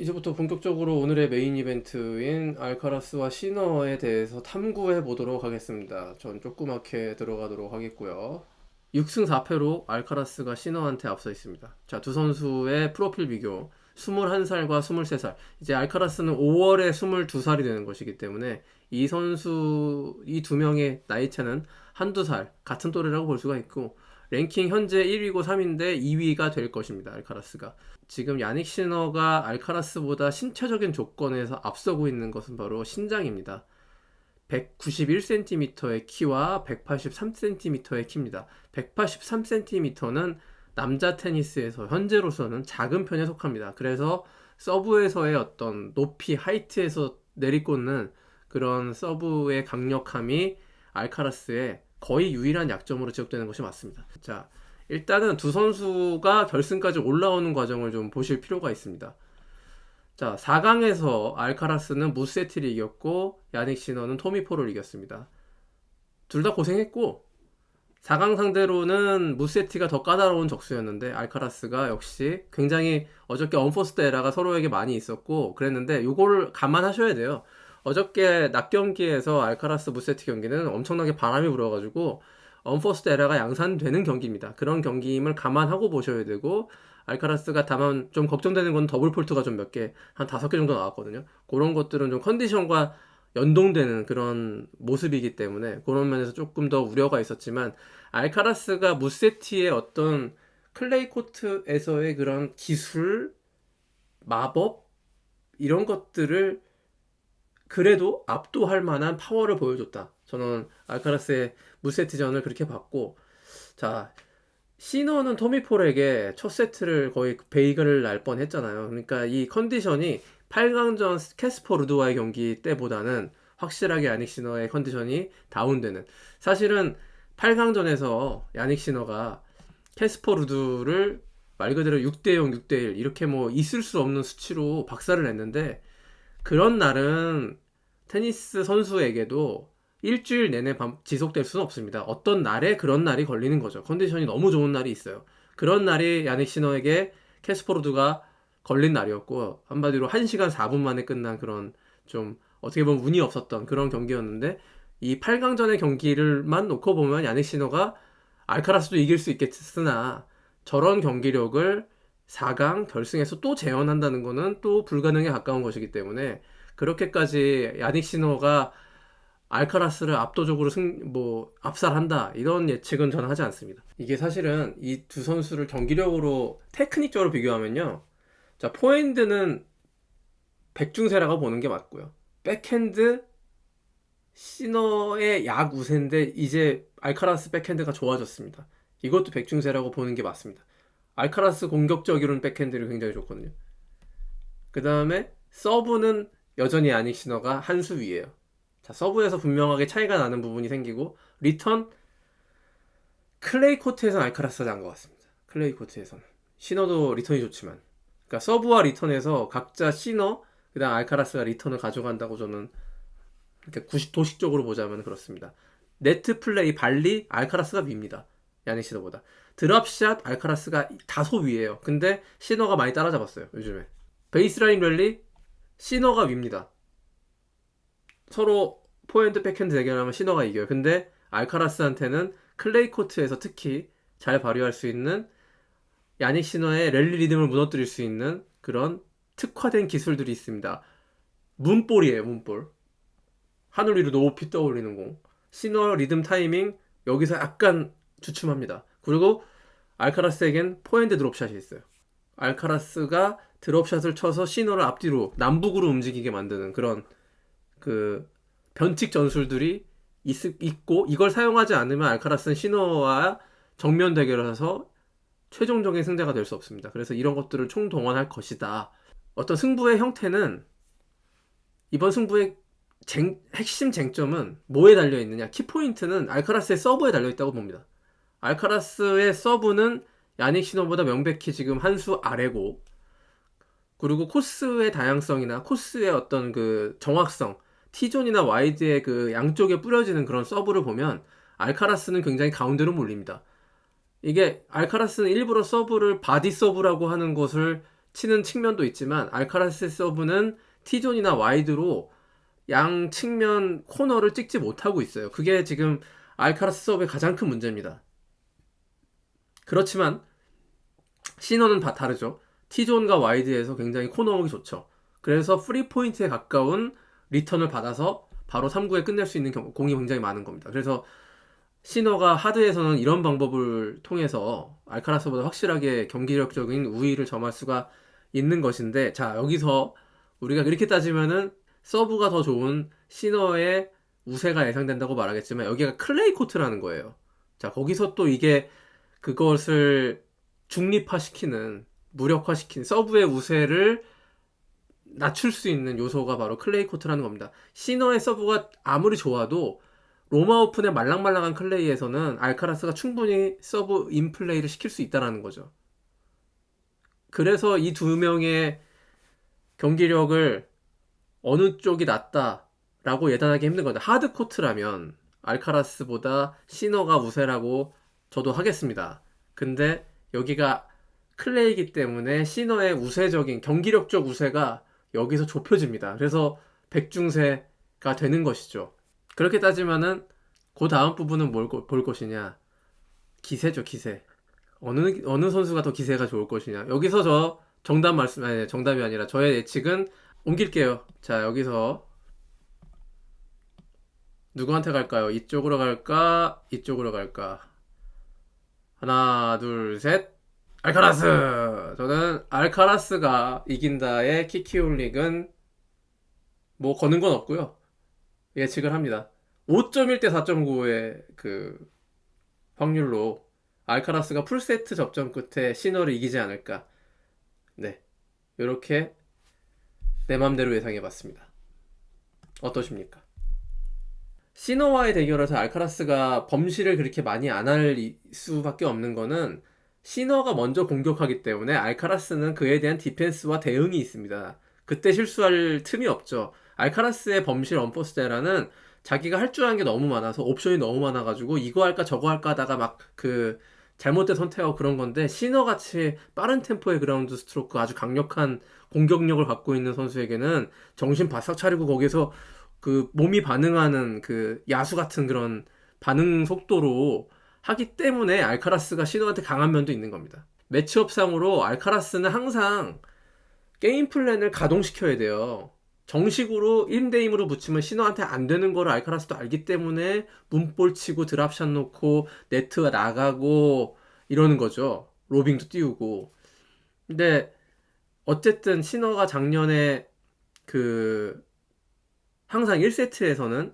이제부터 본격적으로 오늘의 메인 이벤트인 알카라스와 시너에 대해서 탐구해 보도록 하겠습니다. 전 조그맣게 들어가도록 하겠고요. 6승 4패로 알카라스가 시너한테 앞서 있습니다. 자, 두 선수의 프로필 비교. 21살과 23살. 이제 알카라스는 5월에 22살이 되는 것이기 때문에 이 선수, 이 두 명의 나이 차는 한두 살, 같은 또래라고 볼 수가 있고, 랭킹 현재 1위고 3위인데 2위가 될 것입니다. 알카라스가. 지금 야닉 시너가 알카라스보다 신체적인 조건에서 앞서고 있는 것은 바로 신장입니다. 191cm의 키와 183cm의 키입니다. 183cm는 남자 테니스에서 현재로서는 작은 편에 속합니다. 그래서 서브에서의 어떤 높이, 하이트에서 내리꽂는 그런 서브의 강력함이 알카라스의 거의 유일한 약점으로 지적되는 것이 맞습니다. 자, 일단은 두 선수가 결승까지 올라오는 과정을 좀 보실 필요가 있습니다. 자, 4강에서 알카라스는 무세티를 이겼고 야닉 시너는 토미포를 이겼습니다. 둘 다 고생했고 4강 상대로는 무세티가 더 까다로운 적수였는데 알카라스가 역시 굉장히 어저께 언포스트 에라가 서로에게 많이 있었고 그랬는데 요거를 감안하셔야 돼요. 어저께 낮 경기에서 알카라스 무세티 경기는 엄청나게 바람이 불어가지고 언포스트 에라가 양산되는 경기입니다. 그런 경기임을 감안하고 보셔야 되고 알카라스가 다만 좀 걱정되는 건 더블 폴트가 좀 몇 개, 한 다섯 개 정도 나왔거든요. 그런 것들은 좀 컨디션과 연동되는 그런 모습이기 때문에 그런 면에서 조금 더 우려가 있었지만 알카라스가 무세티의 어떤 클레이 코트에서의 그런 기술, 마법 이런 것들을 그래도 압도할 만한 파워를 보여줬다. 저는 알카라스의 무세트전을 그렇게 봤고 자 시너는 토미폴에게 첫 세트를 거의 베이글을 날 뻔했잖아요. 그러니까 이 컨디션이 8강전 캐스퍼 루드와의 경기 때보다는 확실하게 야닉 시너의 컨디션이 다운되는 사실은 8강전에서 야닉 시너가 캐스퍼 루드를 말 그대로 6대0, 6대1 이렇게 뭐 있을 수 없는 수치로 박살을 냈는데 그런 날은 테니스 선수에게도 일주일 내내 반- 지속될 수는 없습니다. 어떤 날에 그런 날이 걸리는 거죠. 컨디션이 너무 좋은 날이 있어요. 그런 날이 야닉 시너에게 캐스퍼로드가 걸린 날이었고 한마디로 1시간 4분 만에 끝난 그런 좀 어떻게 보면 운이 없었던 그런 경기였는데 이 8강전의 경기를만 놓고 보면 야닉 시너가 알카라스도 이길 수 있겠으나 저런 경기력을 4강 결승에서 또 재현한다는 거는 또 불가능에 가까운 것이기 때문에 그렇게까지 야닉 시너가 알카라스를 압도적으로 승, 뭐, 압살한다. 이런 예측은 저는 하지 않습니다. 이게 사실은 이 두 선수를 경기력으로, 테크닉적으로 비교하면요. 자, 포핸드는 백중세라고 보는 게 맞고요. 백핸드, 시너의 약 우세인데, 이제 알카라스 백핸드가 좋아졌습니다. 이것도 백중세라고 보는 게 맞습니다. 알카라스 공격적으로는 백핸드를 굉장히 좋거든요. 그 다음에 서브는 여전히 아닉 시너가 한 수 위에요. 자, 서브에서 분명하게 차이가 나는 부분이 생기고 리턴 클레이 코트에서는 알카라스가 나은 것 같습니다. 클레이 코트에서는 시너도 리턴이 좋지만 그러니까 서브와 리턴에서 각자 시너 그다음 알카라스가 리턴을 가져간다고 저는 이렇게 구식 도식적으로 보자면 그렇습니다. 네트 플레이 발리 알카라스가 위입니다. 야닉 시너보다 드랍샷 알카라스가 다소 위에요. 근데 시너가 많이 따라잡았어요 요즘에 베이스라인 랠리 시너가 위입니다. 서로 포핸드 백핸드 대결하면 시너가 이겨요. 근데 알카라스한테는 클레이 코트에서 특히 잘 발휘할 수 있는 야닉 시너의 랠리 리듬을 무너뜨릴 수 있는 그런 특화된 기술들이 있습니다. 문볼이에요, 문볼. 하늘 위로 높이 떠올리는 공. 시너 리듬 타이밍 여기서 약간 주춤합니다. 그리고 알카라스에겐 포핸드 드롭샷이 있어요. 알카라스가 드롭샷을 쳐서 시너를 앞뒤로 남북으로 움직이게 만드는 그런 그 변칙 전술들이 있, 있고 이걸 사용하지 않으면 알카라스는 시너와 정면 대결해서 최종적인 승자가 될 수 없습니다. 그래서 이런 것들을 총동원할 것이다. 어떤 승부의 형태는 이번 승부의 쟁- 핵심 쟁점은 뭐에 달려 있느냐? 키포인트는 알카라스의 서브에 달려 있다고 봅니다. 알카라스의 서브는 야닉 시노보다 명백히 지금 한 수 아래고 그리고 코스의 다양성이나 코스의 어떤 그 정확성, T존이나 와이드의 그 양쪽에 뿌려지는 그런 서브를 보면 알카라스는 굉장히 가운데로 몰립니다. 이게 알카라스는 일부러 서브를 바디 서브라고 하는 것을 치는 측면도 있지만 알카라스의 서브는 T존이나 와이드로 양 측면 코너를 찍지 못하고 있어요. 그게 지금 알카라스 서브의 가장 큰 문제입니다. 그렇지만 시너는 다 다르죠. T존과 와이드에서 굉장히 코너work이 좋죠. 그래서 프리 포인트에 가까운 리턴을 받아서 바로 3구에 끝낼 수 있는 경우, 공이 굉장히 많은 겁니다. 그래서 시너가 하드에서는 이런 방법을 통해서 알카라스보다 확실하게 경기력적인 우위를 점할 수가 있는 것인데 자 여기서 우리가 이렇게 따지면은 서브가 더 좋은 시너의 우세가 예상된다고 말하겠지만 여기가 클레이 코트라는 거예요. 자 거기서 또 이게 그것을 중립화시키는 무력화시킨 서브의 우세를 낮출 수 있는 요소가 바로 클레이 코트라는 겁니다. 시너의 서브가 아무리 좋아도 로마 오픈의 말랑말랑한 클레이에서는 알카라스가 충분히 서브 인플레이를 시킬 수 있다라는 거죠. 그래서 이 두 명의 경기력을 어느 쪽이 낫다라고 예단하기 힘든 건데 하드 코트라면 알카라스보다 시너가 우세라고 저도 하겠습니다. 근데 여기가 클레이기 때문에 시너의 우세적인 경기력적 우세가 여기서 좁혀집니다. 그래서 백중세가 되는 것이죠. 그렇게 따지면은 그 다음 부분은 뭘 볼 것이냐? 기세죠, 기세. 어느 어느 선수가 더 기세가 좋을 것이냐. 여기서 저 정답 말씀 아니 정답이 아니라 저의 예측은 옮길게요. 자, 여기서 누구한테 갈까요? 이쪽으로 갈까? 이쪽으로 갈까? 하나, 둘, 셋. 알카라스! 저는 알카라스가 이긴다의 키키올릭은 뭐 거는 건 없고요. 예측을 합니다. 5.1 대 4.9의 그 확률로 알카라스가 풀세트 접전 끝에 시너를 이기지 않을까. 네. 이렇게 내 맘대로 예상해 봤습니다. 어떠십니까? 시너와의 대결에서 알카라스가 범실을 그렇게 많이 안 할 수밖에 없는 거는 시너가 먼저 공격하기 때문에 알카라스는 그에 대한 디펜스와 대응이 있습니다. 그때 실수할 틈이 없죠. 알카라스의 범실 언포스테라는 자기가 할 줄 아는 게 너무 많아서 옵션이 너무 많아가지고 이거 할까 저거 할까 하다가 막 그 잘못된 선택하고 그런 건데 시너 같이 빠른 템포의 그라운드 스트로크 아주 강력한 공격력을 갖고 있는 선수에게는 정신 바싹 차리고 거기서 그 몸이 반응하는 그 야수 같은 그런 반응 속도로 하기 때문에 알카라스가 시너한테 강한 면도 있는 겁니다. 매치업상으로 알카라스는 항상 게임 플랜을 가동시켜야 돼요. 정식으로 1대1으로 붙이면 신호한테 안 되는 거를 알카라스도 알기 때문에 문볼 치고 드랍샷 놓고 네트가 나가고 이러는 거죠. 로빙도 띄우고. 근데 어쨌든 신호가 작년에 그 항상 1세트에서는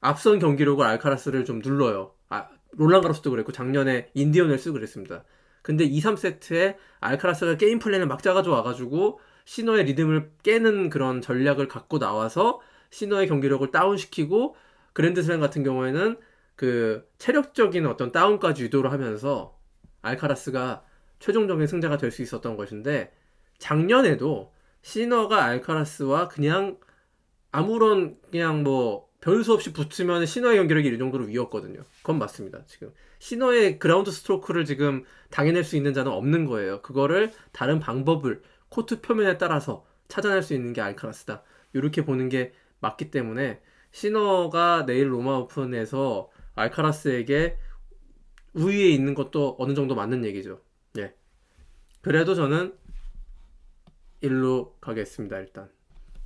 앞선 경기력을 알카라스를 좀 눌러요. 아, 롤란 가로스도 그랬고 작년에 인디언 웰스 그랬습니다. 근데 2, 3세트에 알카라스가 게임 플랜을 막 짜가지고 와가지고 시너의 리듬을 깨는 그런 전략을 갖고 나와서 시너의 경기력을 다운시키고 그랜드슬램 같은 경우에는 그 체력적인 어떤 다운까지 유도를 하면서 알카라스가 최종적인 승자가 될 수 있었던 것인데 작년에도 시너가 알카라스와 그냥 아무런 그냥 뭐 변수 없이 붙으면 시너의 경기력이 이 정도로 위였거든요. 그건 맞습니다. 지금 시너의 그라운드 스트로크를 지금 당해낼 수 있는 자는 없는 거예요. 그거를 다른 방법을 코트 표면에 따라서 찾아낼 수 있는 게 알카라스다. 이렇게 보는 게 맞기 때문에 시너가 내일 로마 오픈에서 알카라스에게 우위에 있는 것도 어느 정도 맞는 얘기죠. 예. 그래도 저는 일로 가겠습니다, 일단.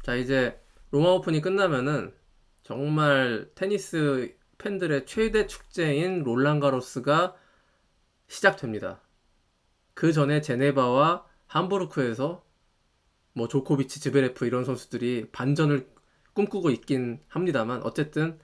자, 이제 로마 오픈이 끝나면은 정말 테니스 팬들의 최대 축제인 롤란 가로스가 시작됩니다. 그 전에 제네바와 함부르크에서 뭐 조코비치, 지베레프 이런 선수들이 반전을 꿈꾸고 있긴 합니다만 어쨌든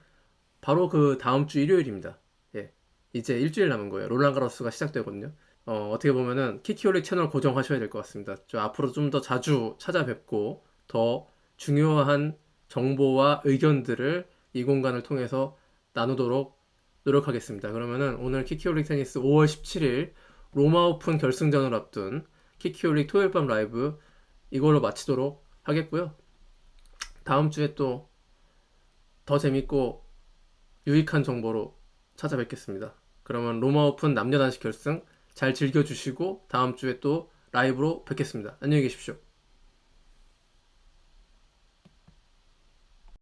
바로 그 다음 주 일요일입니다. 예. 이제 일주일 남은 거예요. 롤란 가로스가 시작되거든요. 어, 어떻게 보면은 키키올릭 채널 고정하셔야 될 것 같습니다. 저 앞으로 좀 더 자주 찾아뵙고 더 중요한 정보와 의견들을 이 공간을 통해서 나누도록 노력하겠습니다. 그러면은 오늘 키키올릭 테니스 5월 17일 로마 오픈 결승전을 앞둔 키키올릭 토요일 밤 라이브 이걸로 마치도록 하겠고요. 다음 주에 또 더 재밌고 유익한 정보로 찾아뵙겠습니다. 그러면 로마 오픈 남녀 단식 결승 잘 즐겨주시고 다음 주에 또 라이브로 뵙겠습니다. 안녕히 계십시오.